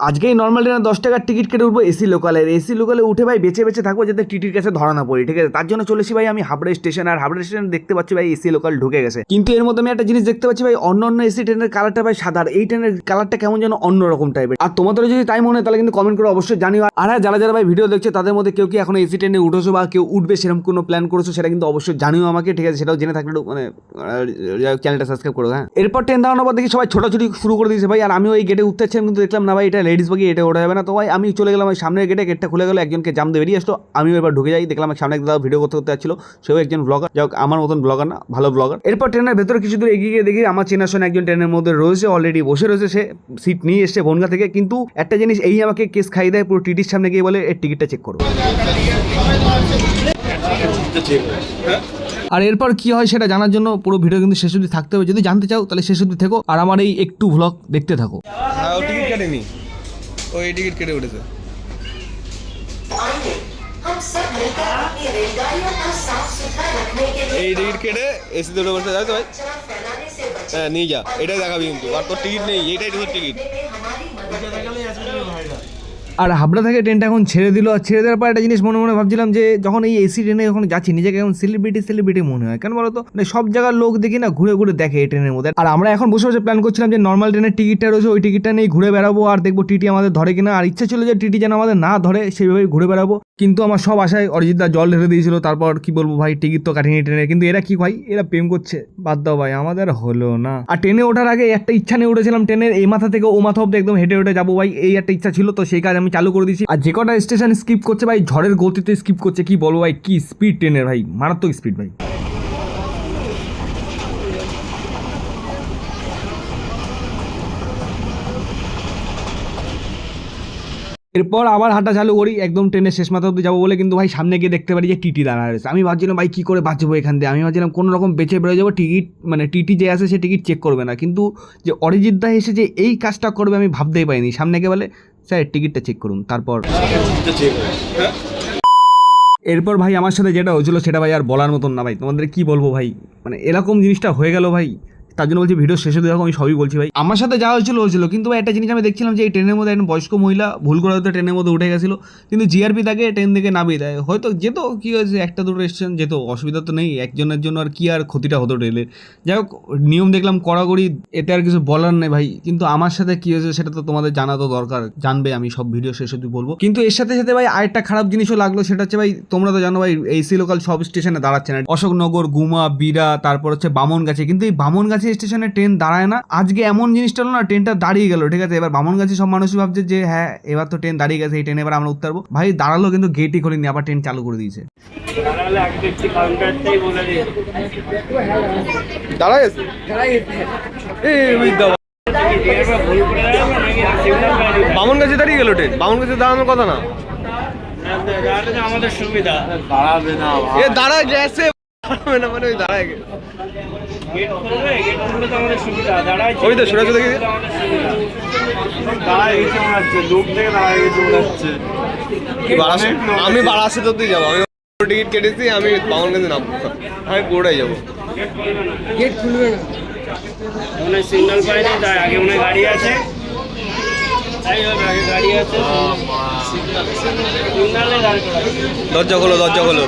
আজকেই নর্মাল ট্রেনে দশ টাকার টিকিট কেটে উঠবো এসি লোকালে এসি লোকালে উঠে ভাই বেঁচে বেঁচে থাকব যাতে টিটির কাছে ধরা না পড়ি, ঠিক আছে? তার জন্য চলেছি ভাই আমি হাবড়া স্টেশন আর হাবড়া স্টেশন দেখতে পাচ্ছি ভাই এসি লোকাল ঢুকে গেছে। কিন্তু এর মধ্যে আমি একটা জিনিস দেখতে পাচ্ছি ভাই অন্য অন্য এসি ট্রেনের কালারটা ভাই সাদা এই ট্রেনের কালারটা কেমন যেন অন্য রকম টাইপের আর তোমাদেরও যদি তাই মনে হয়, তাহলে কিন্তু কমেন্ট করে অবশ্যই জানিও। আর হ্যাঁ যারা যারা ভাই ভিডিও দেখছে, তাদের মধ্যে কেউ কি এখন এসি ট্রেনে উঠেছো বা কেউ উঠবে সেরকম কোনো প্ল্যান করেছ, সেটা কিন্তু অবশ্যই জানিও আমাকে, ঠিক আছে? সেটাও জেনে থাকলে মানে চ্যানেলটা সাবস্ক্রাইব করো হ্যাঁ? এরপর ট্রেন দাঁড়ানোর পর দেখি সবাই ছোটাছুটি শুরু করে দিয়েছে ভাই, আর আমিও এই গেটে উঠতে চাইছিলাম কিন্তু দেখলাম না ভাই, এটা লেডিস বাকি এটা ওঠা যাবে না। তো ভাই আমি চলে গেলাম ওই সামনের গেটে গেটটা খুলে গেলো, একজনকে জাম দিয়ে বেরিয়ে আসলো। আমিও এবার ঢুকে যাই, দেখলাম সামনে এক দাদা ভিডিও করতে করতে যাচ্ছিল। সেও একজন ব্লগার যাই হোক, আমার মতন ব্লগার না, ভালো ব্লগার এরপর ট্রেনের ভেতরে কিছু দূর এগিয়ে গিয়ে দেখি, আমার চেনাশোনা একজন ট্রেনের মধ্যে রয়েছে অলরেডি বসে রয়েছে। সে সিট নিয়ে এসছে বনগা থেকে। কিন্তু একটা জিনিস, এই আমাকে কেস খাই দেয়, পুরো টিটির সামনে গিয়ে বলে, এর টিকিটটা চেক করো। আর এরপর কি হয় সেটা জানার জন্য পুরো ভিডিও কিন্তু শেষ অবধি থাকতে হবে। যদি জানতে চাও, তাহলে শেষ অবধি থেকো। আর আমার এই একটু ভ্লগ দেখতে থাকো। হ্যাঁ টিকিট ও এই টিকিট কেটে উঠেছে। এই টিকিট কেটে এসি দুটো বসে যাবে তো ভাই। হ্যাঁ নিয়ে যা। এটাই দেখাবি কিন্তু। আর তোর টিকিট নেই। এটাই তোর টিকিট। আর হাবড়া থেকে ট্রেনটা এখন ছেড়ে দিল। আর ছেড়ে দেওয়ার পর একটা জিনিস মনে মনে ভাবছিলাম যে, যখন এই এসি ট্রেনে যখন যাচ্ছি, নিজেকে এখন সেলিব্রিটি সেলিব্রিটি মনে হয়। কেন বলো তো মানে সব জায়গার লোক দেখি না, ঘুরে ঘুরে দেখে এই ট্রেনের মধ্যে। আর আমরা এখন বসে বসে প্ল্যান করছিলাম যে নর্মাল ট্রেনের টিকিটটা রয়েছে, ওই টিকিটটা নিয়ে ঘুরে বেড়াবো, আর দেখব টিটি আমাদের ধরে কিনা। আর ইচ্ছা ছিল যে টিটি যেন আমাদের না ধরে, সেইভাবেই ঘুরে বেড়াবো। কিন্তু আমার সব আশায় অরিজিৎ দা জল ঢেলে দিয়েছিল। তারপর কি বলব ভাই টিকিট তো কাটিনি ট্রেনে কিন্তু এরা কি ভাই? এরা প্রেম করছে। বাদ দাও ভাই, আমাদের হলো না। আর ট্রেনে ওঠার আগে একটা ইচ্ছা নিয়ে উঠেছিলাম ট্রেনের এই মাথা থেকে ও মাথা অব্দি একদম হেঁটে হেঁটে যাব ভাই, এই একটা ইচ্ছা ছিল। তো সেই কাজ চালু করে দিয়েছি। আর যে কটা স্টেশন স্কিপ করছে ভাই, ঝড়ের গতিতে স্কিপ করছে, কি বলব ভাই? কি স্পিড ট্রেনের ভাই? মারাত্মক স্পিড ভাই। এরপর আবার হাঁটা চালু করি, একদম ট্রেনের শেষ মাথা অব্দি যাব বলে কিন্তু ভাই সামনে গিয়ে দেখতে পারি যে টিটি দাঁড়া রয়েছে। আমি ভাবছিলাম ভাই কী করে বাঁচবো এখান থেকে আমি ভাবছিলাম কোনো রকম বেঁচে বেরোয় যাব টিকিট মানে টিটি যে আছে সে টিকিট চেক করবে না। কিন্তু যে অরিজিৎ দা এসে যে এই কাজটা করবে আমি ভাবতেই পারিনি। সামনে গিয়ে বলে স্যার টিকিটটা চেক করুন তারপর এরপর ভাই আমার সাথে যেটা হয়েছিল সেটা ভাই আর বলার মতন না ভাই। তোমাদের কি বলব ভাই? মানে এরকম জিনিসটা হয়ে গেল ভাই। তার জন্য বলছি ভিডিও শেষে দেখো, আমি সবই বলছি ভাই। আমার সাথে যা হয়েছিল হয়েছিল। কিন্তু ভাই, একটা জিনিস আমি দেখছিলাম যে এই ট্রেনের মধ্যে একজন বয়স্ক মহিলা, ভুল করে হয়তো ট্রেনের মধ্যে উঠে গেছিল, কিন্তু জিআরপি তাকে ট্রেন থেকে নামিয়ে দেয়। হয়তো যেত, কী হয়েছে, একটা দুটো স্টেশন যেত, অসুবিধা তো নেই, একজনের জন্য আর কি আর ক্ষতিটা হতো রেলের যাই হোক, নিয়ম দেখলাম, কড়াকড়ি এতে আর কিছু বলার নেই ভাই। কিন্তু আমার সাথে কী হয়েছে, সেটা তো তোমাদের জানা তো দরকার, জানবে আমি সব ভিডিও শেষ অবধি বলব। কিন্তু এর সাথে সাথে ভাই, আরেকটা খারাপ জিনিসও লাগল, সেটা হচ্ছে ভাই, তোমরা তো জানো ভাই এসি লোকাল সব স্টেশনে দাঁড়াচ্ছে না। অশোকনগর, গুমা বিরা তারপর হচ্ছে বামনগাছি। কিন্তু এই বামনগাছি স্টেশনে ট্রেন দাঁড়ায় না। আজকে এমন জিনিসটা হলো না ট্রেনটা দাঁড়িয়ে গেল ঠিক আছে? এবার বামনগাছি সব মানুষই ভাবছে যে হ্যাঁ এবার তো ট্রেন দাঁড়িয়ে গেছে এই ট্রেনে এবার আমরা উঠতে পারব ভাই দাঁড়াল কিন্তু গেটই খোলেনি আবার ট্রেন চালু করে দিয়েছে। দাঁড়া গেছে এই বামন গাছে দাঁড়িয়ে গেল ট্রেন? বামন গাছে দাঁড়ানোর কথা না? আমাদের সুবিধা। এ দাঁড়া গেছে। দাঁড়াবে না মানে ওই দাঁড়ায় তো আমাদের ওই তো, সরে আসো দেখি। দাঁড়াই গেছে মনে হচ্ছে লোক থেকে দাঁড়াই গেছে মনে হচ্ছে। আমি বারাসে তো যাব আমি টিকিট কেটেছি আমি বামন গাছে নামবো। আমি পুরোটাই যাব। মনে হয় সিগন্যাল পাইনি তাই আগে মনে হয় গাড়ি আছে। তাই দরজা খোলো দরজা খোলো।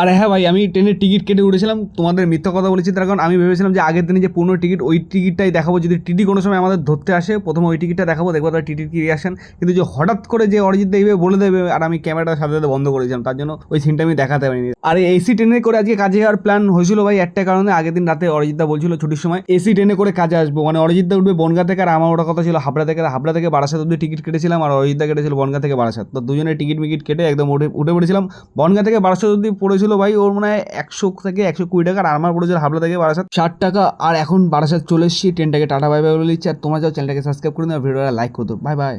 আর হ্যাঁ ভাই, আমি ট্রেনের টিকিট কেটে উঠেছিলাম, তোমাদের মিথ্যা কথা বলেছি, তার কারণ আমি ভেবেছিলাম যে আগের দিনে যে পুরনো টিকিট, ওই টিকিটটাই দেখাবো। যদি টিটি কোনো সময় আমাদের ধরতে আসে, প্রথমে ওই টিকিটটা দেখাবো, দেখব তার টিটির কি রিয়াকশন কিন্তু যে হঠাৎ করে যে অরিজিৎ দেখবে বলে দেবে, আর আমি ক্যামেরাটা সাথে সাথে বন্ধ করেছিলাম তার জন্য ওই সিনটা আমি দেখাতে পারিনি। আর এসি ট্রেনে করে আজকে কাজে যাওয়ার প্ল্যান হয়েছিল ভাই একটা কারণে, আগের দিন রাতে অরিজিৎদা বলছিল ছুটির সময়, এসি ট্রেনে করে কাজে আসব। মানে অরিজিৎদা উঠবে বনগা থেকে, আর আমার ওটা কথা ছিল হাবড়া থেকে হাবড়া থেকে বারাসাত অব্দি টিকিট কেটেছিলাম, আর অরিজিৎদা কেটেছিল বনগা থেকে বারাসাত। তো দুজনে টিকিট মিকিট কেটে একদম উঠে উঠে পড়েছিলাম। বনগা থেকে বারাসাত অব্দি পড়েছিল ভাই, ওর মনে হয় একশো থেকে একশো কুড়ি টাকা আর আমার পড়েছিল হাবলা থেকে বারাসাত। ষাট টাকা, আর এখন বারাসাত চলে এসেছি ট্রেনটাকে টাটা বাই বাই বলে দিচ্ছি। আর তোমরা যাও চ্যানেলটাকে সাবস্ক্রাইব করে দিও ভিডিওটা লাইক করে দেবো বাই বাই